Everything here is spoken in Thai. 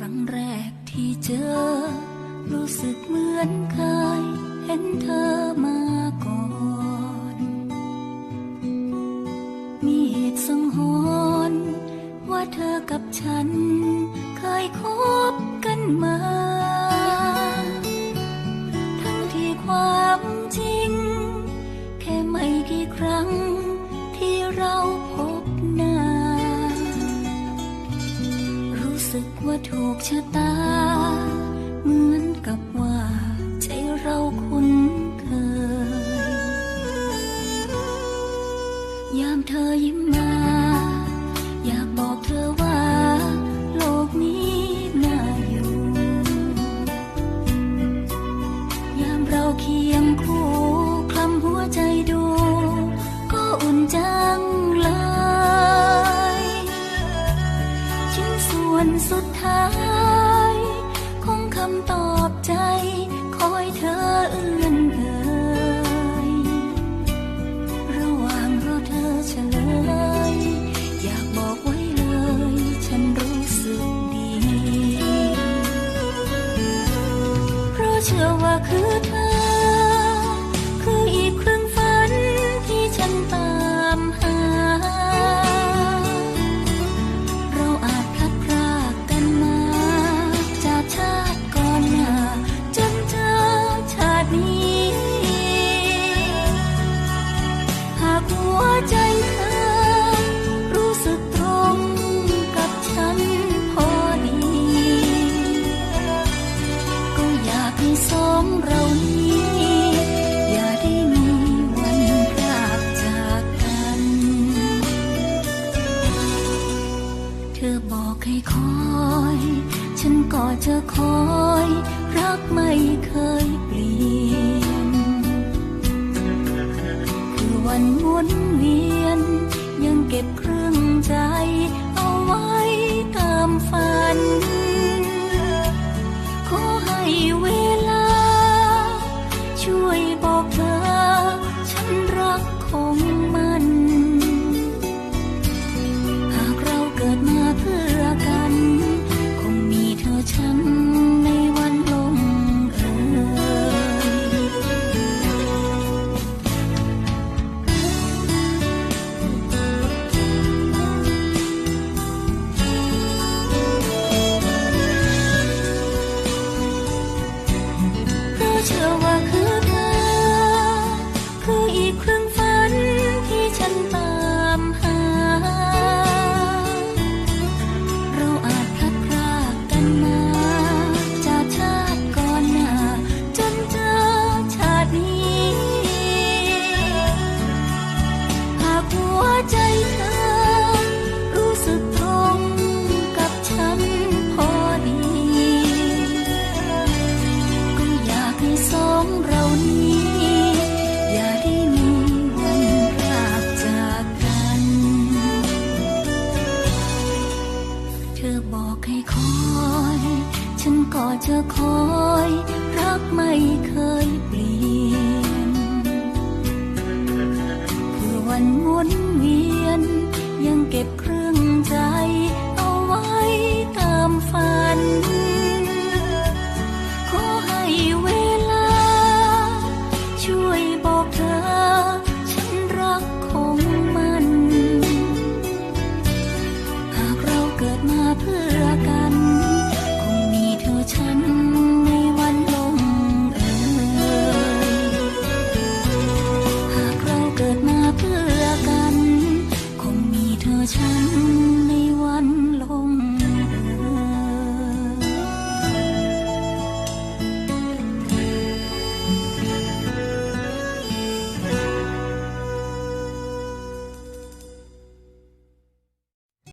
ครั้งแรกที่เจอ รู้สึกเหมือนเคย เห็นเธอมา สึกว่าถูกชะตา เหมือนกับว่าใจเราคุ้นเคย ยามเธอยิ้มมา สุดท้ายของคำตอบใจ คอยเธอเอื้อนเอ่ยระหว่างรอเธอเฉลย อยากบอกไว้เลย ฉันรู้สึกดี เพราะเชื่อว่าคือเธอ คอย ฉันก็จะคอย รักไม่เคยเปลี่ยน คือวันหมุนเวียน ยังเก็บเครื่องใจ เอาไว้ตามฝัน เชื่อว่าคือเธอ คืออีกครึ่ง ก็จะคอยรักมา time.